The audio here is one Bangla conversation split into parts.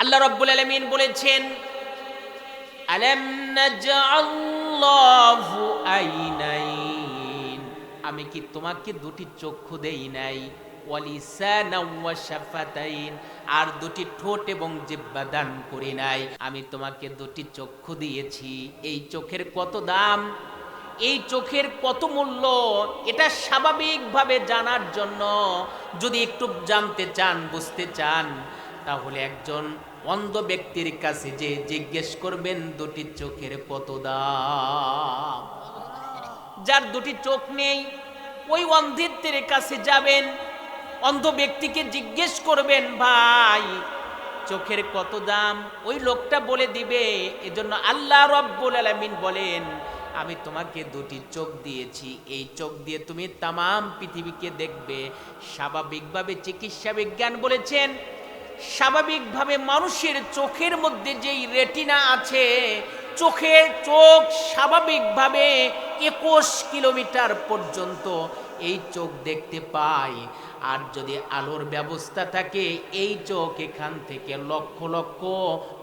আল্লাহ রব্বুল আলমিন বলেছেন আমি কি তোমাকে দুটি চক্ষু দেই নাই? আর দুটি ঠোঁট এবং জিহ্বা দান করি নাই। আমি তোমাকে দুটি চক্ষু দিয়েছি। এই চোখের কত দাম? এই চোখের কত মূল্য? এটা স্বাভাবিকভাবে জানার জন্য যদি একটু জানতে চান, বুঝতে চান, তাহলে একজন অন্ধ ব্যক্তির কাছে যে জিজ্ঞেস করবেন, দুটি চোখের কত দাম যার দুটি চোখ নেই, ওই অন্ধের কাছে যাবেন, অন্ধ ব্যক্তিকে জিজ্ঞেস করবেন, ভাই, চোখের কত দাম? ওই লোকটা বলে দিবে, এজন্য আল্লাহ রব্বুল আলামিন বলেন, আমি তোমাকে দুটি চোখ দিয়েছি। এই চোখ দিয়ে তুমি তামাম পৃথিবীকে দেখবে। স্বাভাবিকভাবে চিকিৎসা বিজ্ঞান বলেছেন স্বাভাবিকভাবে মানুষের চোখের মধ্যে যেই রেটিনা আছে চোখের চোখ স্বাভাবিকভাবে একুশ কিলোমিটার পর্যন্ত এই চোখ দেখতে পায় আর যদি আলোর ব্যবস্থা থাকে এই চোখ এখান থেকে লক্ষ লক্ষ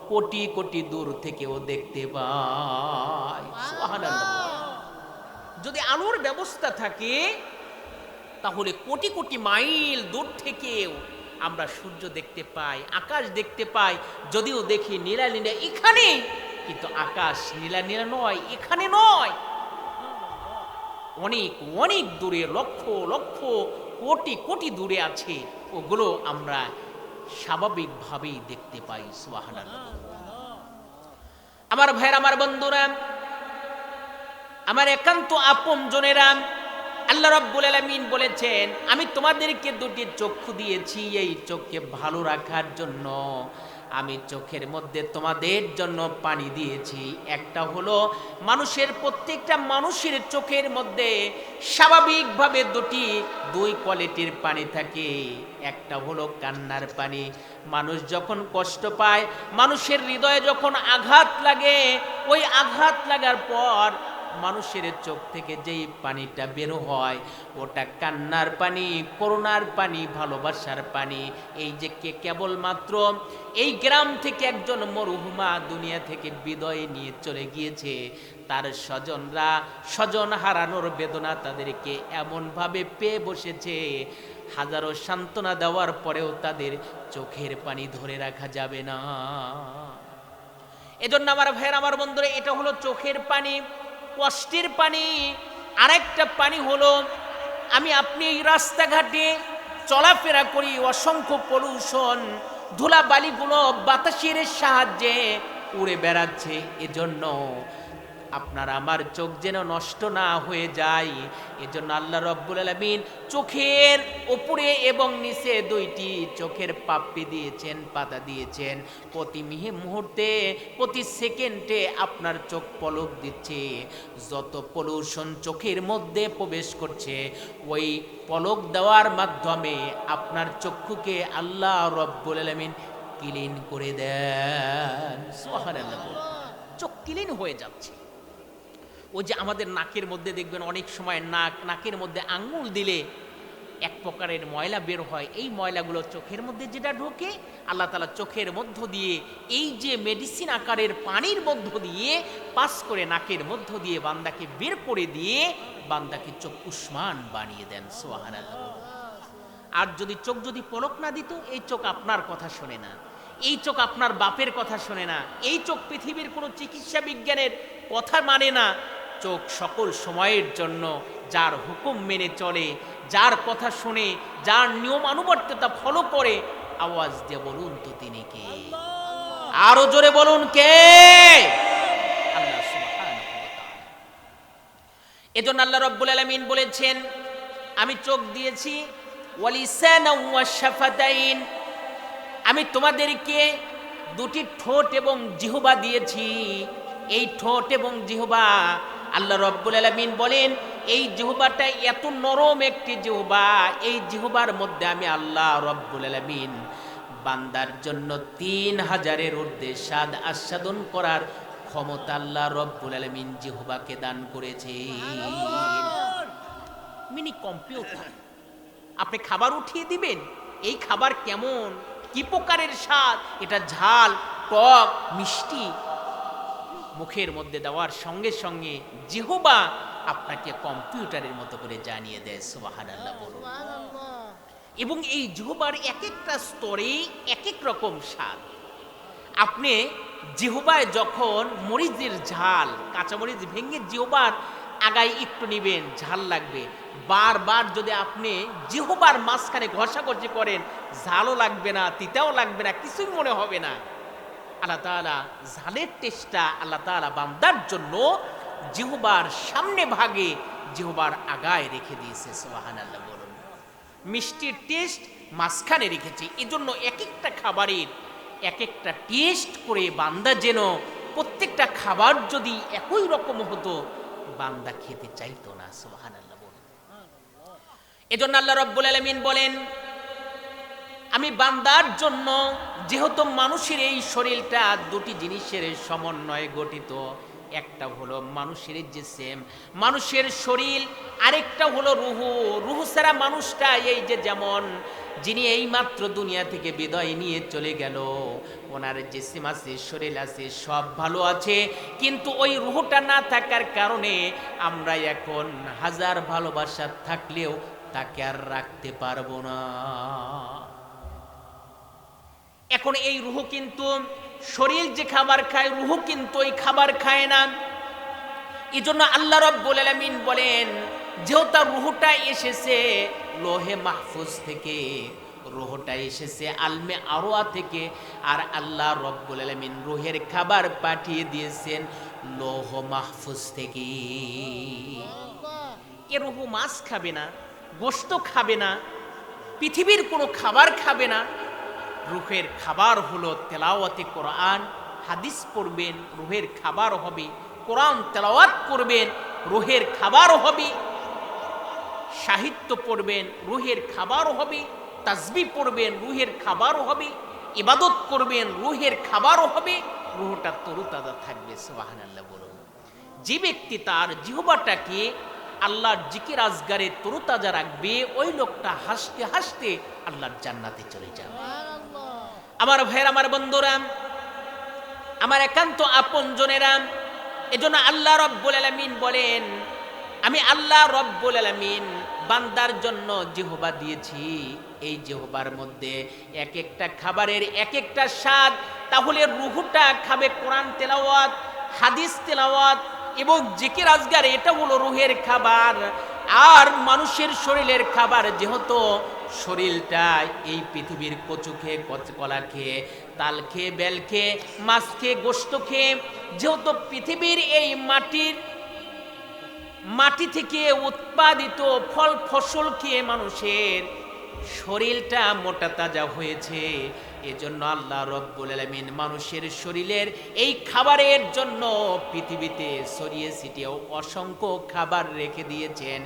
কোটি কোটি দূর থেকেও দেখতে পায়। যদি আলোর ব্যবস্থা থাকে তাহলে কোটি কোটি মাইল দূর থেকেও আমরা সূর্য দেখতে পাই, আকাশ দেখতে পাই, যদিও দেখি নীলা নীলা, এখানে। কিন্তু আকাশ নীলা নীলা নয়, এখানে নয়। অনেক অনেক দূরে, লক্ষ লক্ষ, কোটি কোটি দূরে আছে। ওগুলো আমরা স্বাভাবিকভাবেই দেখতে পাই, সুবহানাল্লাহ। আমার ভাইয়ের, আমার বন্ধুরা, আমার একান্ত আপন জনেরা আল্লাহ রব্বুল আলামিন বলেছেন, আমি তোমাদেরকে দুটি চক্ষু দিয়েছি, এই চোখকে ভালো রাখার জন্য। আমি চোখের মধ্যে তোমাদের জন্য পানি দিয়েছি। একটা হলো মানুষের প্রত্যেকটা মানুষের চোখের মধ্যে স্বাভাবিকভাবে দুটি, দুই কোয়ালিটির পানি থাকে। একটা হলো কান্নার পানি। মানুষ যখন কষ্ট পায়, মানুষের হৃদয়ে যখন আঘাত লাগে, ওই আঘাত লাগার পর মানুষের চোখ থেকে যেই পানিটা বের হয়, ওটা কান্নার পানি, করুণার পানি, ভালোবাসার পানি। এই যে কে কেবলমাত্র এই গ্রাম থেকে একজন মরুহুমা দুনিয়া থেকে বিদয় নিয়ে চলে গিয়েছে। তার স্বজনরা স্বজন হারানোর বেদনা তাদেরকে এমনভাবে পেয়ে বসেছে। হাজারো সান্ত্বনা দেওয়ার পরেও তাদের চোখের পানি ধরে রাখা যাবে না। এজন্য আমার ভাইয়ের, আমার বন্ধুরা, এটা হলো চোখের পানি। কষ্টের পানি, আরেকটা পানি হলো, আমি আপনি এই রাস্তাঘাটে চলাফেরা করি অসংখ্য পলুশন ধুলা বালিগুলো বাতাসের সাহায্যে উড়ে বেড়াচ্ছে। এজন্য আপনার আমার চোখ যেন নষ্ট না হয়ে যায়। এজন্য আল্লাহ রব্বুল আলমিন চোখের ওপরে এবং নিচে দুইটি চোখের পাপড়ি দিয়েছেন, পাতা দিয়েছেন। প্রতি মিহি মুহূর্তে, প্রতি সেকেন্ডে আপনার চোখ পলক দিচ্ছে। যত পলিউশন চোখের মধ্যে প্রবেশ করছে, ওই পলক দেওয়ার মাধ্যমে আপনার চক্ষুকে আল্লাহ রব্বুল আলমিন ক্লিন করে দেন। চোখ ক্লিন হয়ে যাচ্ছে। ও যে আমাদের নাকের মধ্যে দেখবেন অনেক সময় নাক, নাকের মধ্যে আঙ্গুল দিলে এক প্রকারের ময়লা বের হয়। এই ময়লাগুলো চোখের মধ্যে যেটা ঢোকে, আল্লাহ তালা চোখের মধ্য দিয়ে এই যে মেডিসিন আকারের পানির মধ্য দিয়ে পাস করে নাকের মধ্য দিয়ে বান্দাকে বের করে দিয়ে বান্দাকে চোখ উষ্মান বানিয়ে দেন সোহান আর যদি চোখ যদি পলক না দিত, এই চোখ আপনার কথা শোনে না। এই চোখ আপনার বাপের কথা শোনে না। এই চোখ পৃথিবীর কোনো চিকিৎসা বিজ্ঞানের কথা মানে না। চোখ সকল সময়ের জন্য যার হুকুম মেনে চলে যার কথা শুনে যার নিয়ম আনুবর্তিতা ফলো করে আওয়াজ দিয়ে বলুন তো তিনি কে? আরও জোরে বলুন কে? আল্লাহ। এজন্য আল্লাহ রব্বুল আলামিন বলেছেন আমি চোখ দিয়েছি আমি তোমাদেরকে দুটি ঠোঁট এবং জিহবা দিয়েছি। এই ঠোঁট এবং জিহবা আল্লাহ রব্বুল আলামিন বলেন, এই জিহবাটা এত নরম একটি জিহবা, এই জিহবার মধ্যে আমি আল্লাহ রব্বুল আলামিন বান্দার জন্য তিন হাজারের ঊর্ধ্বে স্বাদ আস্বাদন করার ক্ষমতা আল্লাহ রব্বুল আলামিন জিহবাকে দান করেছে। মিনি কম্পিউটার, আপনি খাবার উঠিয়ে দিবেন, এই খাবার কেমন? কি প্রকারের স্বাদ? এটা ঝাল, টক, মিষ্টি মুখের মধ্যে দেওয়ার সঙ্গে সঙ্গে জিহবা আপনাকে কম্পিউটারের মতো করে জানিয়ে দেয় সুবাহান আল্লাহ বলুন। এবং এই জিহবার এক একটা স্তরে এক এক রকম স্বাদ। আপনি জিহবায় যখন মরিচের ঝাল কাঁচামরিচ ভেঙে জিহবার আগায় একটু নিবেন ঝাল লাগবে। বারবার যদি আপনি জিহবার মাঝখানে ঘষাঘষি করেন ঝালও লাগবে না তিতাও লাগবে না কিছুই মনে হবে না। আল্লাহ তাআলা ঝালের টেস্টটা আল্লাহ তাআলা বান্দার জন্য জিহবার সামনে ভাগে জিহবার আগায় রেখে দিয়েছে সোহান আল্লাহ বলুন। মিষ্টির টেস্ট মাঝখানে রেখেছে, এজন্য এক একটা খাবারের এক একটা টেস্ট করে বান্দা যেন প্রত্যেকটা খাবার যদি একই রকম হতো, বান্দা খেতে চাইতো না সোহান আল্লাহ বলুন। এজন্য আল্লাহ রব্বুল আলমিন বলেন আমি বান্দার জন্য যেহেতু মানুষের এই শরীরটা দুটি জিনিসের সমন্বয়ে গঠিত, একটা হলো মানুষের যে সেম মানুষের শরীর, আরেকটা হলো রুহু। রুহু ছাড়া মানুষটা এই যে যেমন যিনি এই মাত্র দুনিয়া থেকে বিদায় নিয়ে চলে গেল, ওনার যে সিম আছে, শরীর আছে, সব ভালো আছে। কিন্তু ওই রুহুটা না থাকার কারণে আমরা এখন হাজার ভালোবাসা থাকলেও তাকে আর রাখতে পারব না। এখন এই রুহু কিন্তু শরীর যে খাবার খায়, রুহু কিন্তু ওই খাবার খায় না। এই জন্য আল্লাহ রব্বুল আলামিন বলেন, যেহেতু তার রুহুটা এসেছে লোহে মাহফুজ থেকে, রুহুটা এসেছে আলমে আরোয়া থেকে, আর আল্লাহ রব্বুল আলামিন রুহের খাবার পাঠিয়ে দিয়েছেন লোহ মাহফুজ থেকে। এ রুহু মাছ খাবে না গোস্ত খাবে না, পৃথিবীর কোনো খাবার খাবে না রুহের খাবার হলো তেলাওয়াতে কোরআন, হাদিস পড়বেন, রুহের খাবার হবে, কোরআন তেলাওয়াত করবেন, রুহের খাবার হবে, সাহিত্য পড়বেন, রুহের খাবার হবে তাজবি পড়বেন, রুহের খাবার হবে, ইবাদত করবেন, রুহের খাবারও হবে, রুহটা তরুতাজা থাকবে সোহান আল্লাহ বলুন। যে ব্যক্তি তার জিহবাটাকে আল্লাহর জিকির আজগারে তরুতাজা রাখবে, ওই লোকটা হাসতে হাসতে আল্লাহর জান্নাতে চলে যাবে। আমার ভাইয়ের, আমার বন্ধুরাম, আমার একান্ত আপন জনেরা এজন্য আল্লাহ রব্বুল আলামিন বলেন, আমি আল্লাহ রব্বুল আলামিন বান্দার জন্য জেহবা দিয়েছি। এই জেহবার মধ্যে এক একটা খাবারের এক একটা স্বাদ, তাহলে রুহুটা খাবে কোরআন তেলাওয়াত, হাদিস তেলাওয়াত এবং জিকির আজগার, এটা হলো রুহের খাবার। আর মানুষের শরীরের খাবার যেহেতু শরীরটা এই পৃথিবীর কচু খেয়ে কলা খেয়ে, তাল খেয়ে, বেল খেয়ে, মাছ খেয়ে, গোস্ত খেয়ে, যেহেতু পৃথিবীর এই মাটির মাটি থেকে উৎপাদিত ফল, ফসল খেয়ে মানুষের শরীরটা মোটা তাজা হয়েছে। এজন্য আল্লাহ রব্বুল আলামিন মানুষের শরীরের এই খাবারের জন্য পৃথিবীতে ছড়িয়ে ছিটিয়েও অসংখ্য খাবার রেখে দিয়েছেন।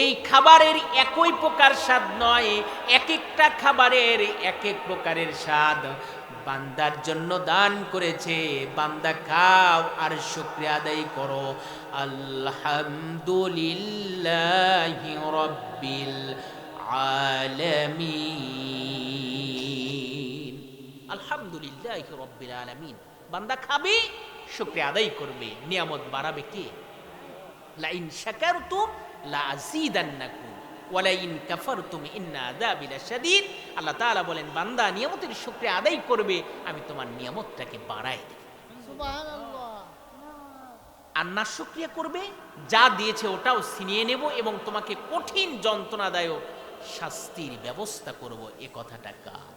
এই খাবারের একই প্রকার স্বাদ নয় এক একটা খাবারের এক এক প্রকারের স্বাদ। বান্দার জন্য দান করেছে। বান্দা খাও আর শুক্রিয়া আদায় করো। আলহামদুলিল্লাহ রব্বিল আলামিন। আলহামদুলিল্লাহ রব্বিল আলামিন। বান্দা খাবে শুক্রিয়া আদায় করবে নিয়ামত বাড়াবে কে? লাইন শাকারতুম লা আযীদান্নাকুম ওয়ালাইন কাফারতুম ইন্না আযাবি লাশাদীদ। আল্লাহ তাআলা বলেন বান্দা নিয়ামতের শুকরিয়া আদায় করবে আমি তোমার নিয়ামতটাকে বাড়াই দেব। আর না শুকরিয়া করবে যা দিয়েছে ওটাও ছিনিয়ে নেব এবং তোমাকে কঠিন যন্ত্রণাদায়ক শাস্তির ব্যবস্থা করব এ কথাটা কার?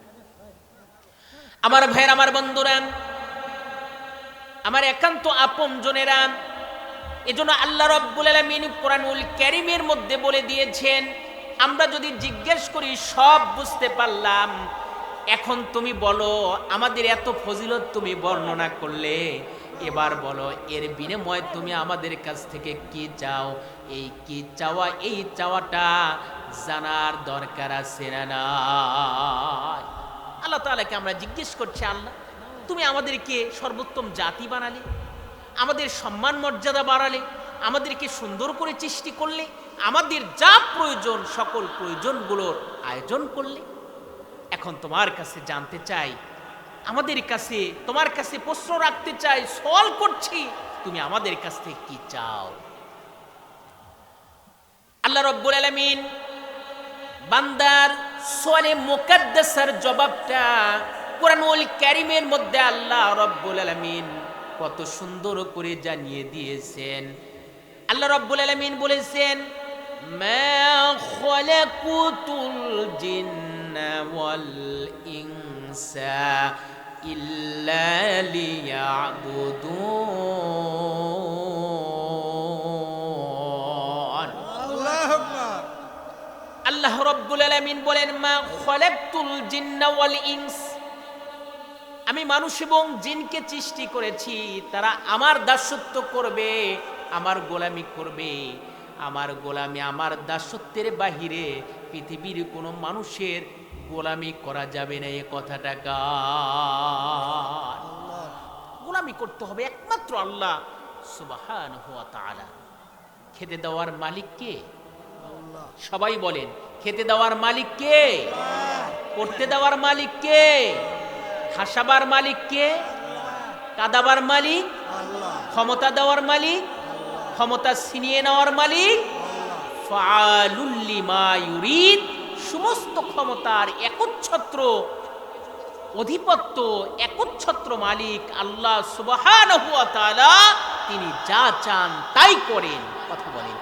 আমার ভাইয়ের, আমার বন্ধুরা, আমার একান্ত আপন জনেরা, এজন্য আল্লাহ রব্বুল আলামিন কোরআনুল কারীমের মধ্যে বলে দিয়েছেন, আমরা যদি জিজ্ঞেস করি, সব বুঝতে পারলাম, এখন তুমি বলো, আমাদের এত ফজিলত তুমি বর্ণনা করলে, এবার বলো, এর বিনিময়ে তুমি আমাদের কাছ থেকে কি চাও? এই কি চাওয়া, এই চাওয়াটা জানার দরকার আছে না? আল্লাহ তাআলাকে আমরা জিজ্ঞেস করছি, আল্লাহ, তুমি আমাদেরকে সর্বোত্তম জাতি বানালে, আমাদের সম্মান মর্যাদা বাড়ালে, আমাদেরকে সুন্দর করে সৃষ্টি করলে, আমাদের যা প্রয়োজন, সকল প্রয়োজনগুলোর আয়োজন করলে, এখন তোমার কাছে জানতে চাই, আমাদের কাছে, তোমার কাছে প্রশ্ন রাখতে চাই, সওয়াল করছি, তুমি আমাদের কাছ থেকে কি চাও আল্লাহ রব্বুল আলামিন বান্দার সোয়ালে মুকাদ্দাসার জবাবটা কোরআনুল কারীমের মধ্যে আল্লাহ রব্বুল আলামিন কত সুন্দর করে জানিয়ে দিয়েছেন। আল্লাহ রব্বুল আলামিন বলেছেন, মা খলাকুতুল জিন্না ওয়াল ইনসা ইল্লা লিয়াবুদুন আল্লাহ রব্বুল আলামিন বলেন, মা খলাকতুল জিন্না ওয়াল ইনস। আমি মানুষ এবং জিনকে সৃষ্টি করেছি, তারা আমার দাসত্ব করবে, আমার গোলামি করবে। আমার গোলামি আমার দাসত্বের বাহিরে পৃথিবীর কোনো মানুষের গোলামি করা যাবে না, এ কথাটা গোলামি করতে হবে একমাত্র আল্লাহ সুবহানাহু ওয়া তাআলা। খেতে দেওয়ার মালিক কে? আল্লাহ সবাই বলেন, খেতে দেওয়ার মালিক কে? পড়তে দেওয়ার মালিক কে? হাসাবার মালিক কে? কাদাবার মালিক? ক্ষমতা দেওয়ার মালিক? ক্ষমতা ছিনিয়ে নেওয়ার মালিক? ফালুল্লিমা সমস্ত ক্ষমতার একচ্ছত্র, অধিপত্য একচ্ছত্র মালিক আল্লাহ তাআলা, তিনি যা চান তাই করেন। কথা বলেন